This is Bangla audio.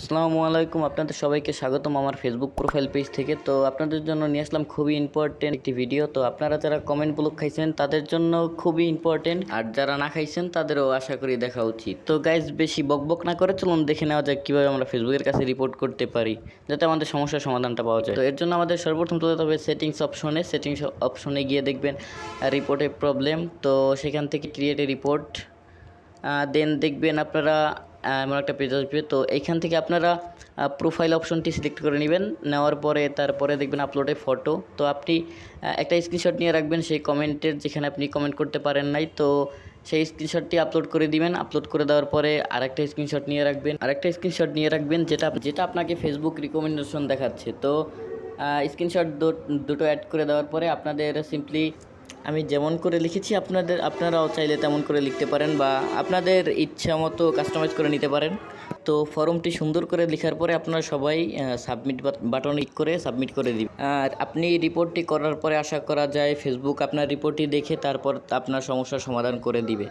আসসালামু আলাইকুম, আপনাদের সবাইকে স্বাগতম আমার ফেসবুক প্রোফাইল পেজ থেকে। তো আপনাদের জন্য নিয়ে আসলাম খুবই ইম্পর্টেন্ট একটি ভিডিও তো আপনারা যারা কমেন্ট ব্লক খাইছেন, তাদের জন্য খুবই ইম্পর্টেন্ট আর যারা না খাইছেন, তাদেরও আশা করি দেখা উচিত। তো গাইজ বেশি বকবক না করে চলুন দেখে নেওয়া যাক কীভাবে আমরা ফেসবুকের কাছে রিপোর্ট করতে পারি, যাতে আমাদের সমস্যার সমাধানটা পাওয়া যায়। তো এর জন্য আমাদের সর্বপ্রথম যেতে হবে সেটিংস অপশনে সেটিংস অপশনে গিয়ে দেখবেন রিপোর্টে প্রবলেম তো সেখান থেকে ক্রিয়েট এ রিপোর্ট দেন দেখবেন আপনারা এমন একটা পেজ আসবে। তো এইখান থেকে আপনারা প্রোফাইল অপশনটি সিলেক্ট করে নেবেন। নেওয়ার পরে তারপরে দেখবেন আপলোডে ফটো তো আপনি একটা স্ক্রিনশট নিয়ে রাখবেন। সেই কমেন্টের যেখানে আপনি কমেন্ট করতে পারেন নাই। তো সেই স্ক্রিনশটটি আপলোড করে দিবেন। আপলোড করে দেওয়ার পরে আরেকটা স্ক্রিনশট নিয়ে রাখবেন। আরেকটা স্ক্রিনশট নিয়ে রাখবেন যেটা যেটা আপনাকে ফেসবুক রিকমেন্ডেশন দেখাচ্ছে। তো স্ক্রিনশট দুটো অ্যাড করে দেওয়ার পরে আপনাদের সিম্পলি আমি যেমন করে লিখেছি, আপনাদের, আপনারাও চাইলে তেমন করে লিখতে পারেন বা আপনাদের ইচ্ছা মতো কাস্টমাইজ করে নিতে পারেন। তো ফর্মটি সুন্দর করে লেখার পরে আপনারা সবাই সাবমিট বাটন ক্লিক করে সাবমিট করে দিবেন। আর আপনি রিপোর্টটি করার পরে আশা করা যায় ফেসবুক আপনার রিপোর্টটি দেখে তারপর আপনার সমস্যার সমাধান করে দিবে।